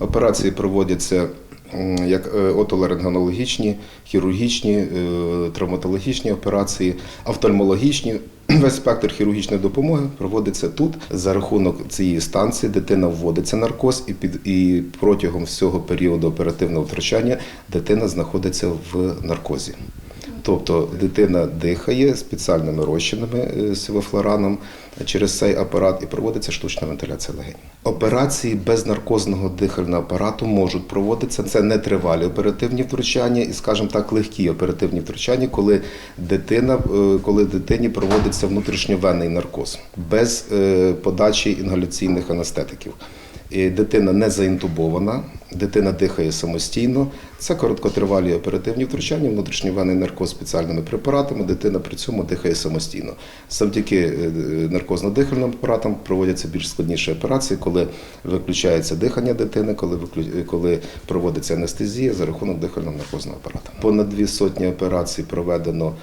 Операції проводяться як е, отоларингонологічні, хірургічні, е, травматологічні операції, офтальмологічні. Весь спектр хірургічної допомоги проводиться тут. За рахунок цієї станції дитина вводиться наркоз, і під і протягом всього періоду оперативного втручання дитина знаходиться в наркозі. Тобто дитина дихає спеціальними розчинами е, сивофлораном через цей апарат і проводиться штучна вентиляція легень. Операції без наркозного дихального апарату можуть проводитися. Це не тривалі оперативні втручання і, скажімо так, легкі оперативні втручання, коли дитина, е, коли дитині проводиться внутрішньовенний наркоз без е, подачі інгаляційних анестетиків. І Дитина не заінтубована, дитина дихає самостійно. Це короткотривалі оперативні втручання, внутрішньовенний наркоз спеціальними препаратами. Дитина при цьому дихає самостійно. Завдяки е, наркозно-дихальним апаратам проводяться більш складніші операції, коли виключається дихання дитини, коли коли проводиться анестезія за рахунок дихально-наркозного апарату. Понад дві сотні операцій проведено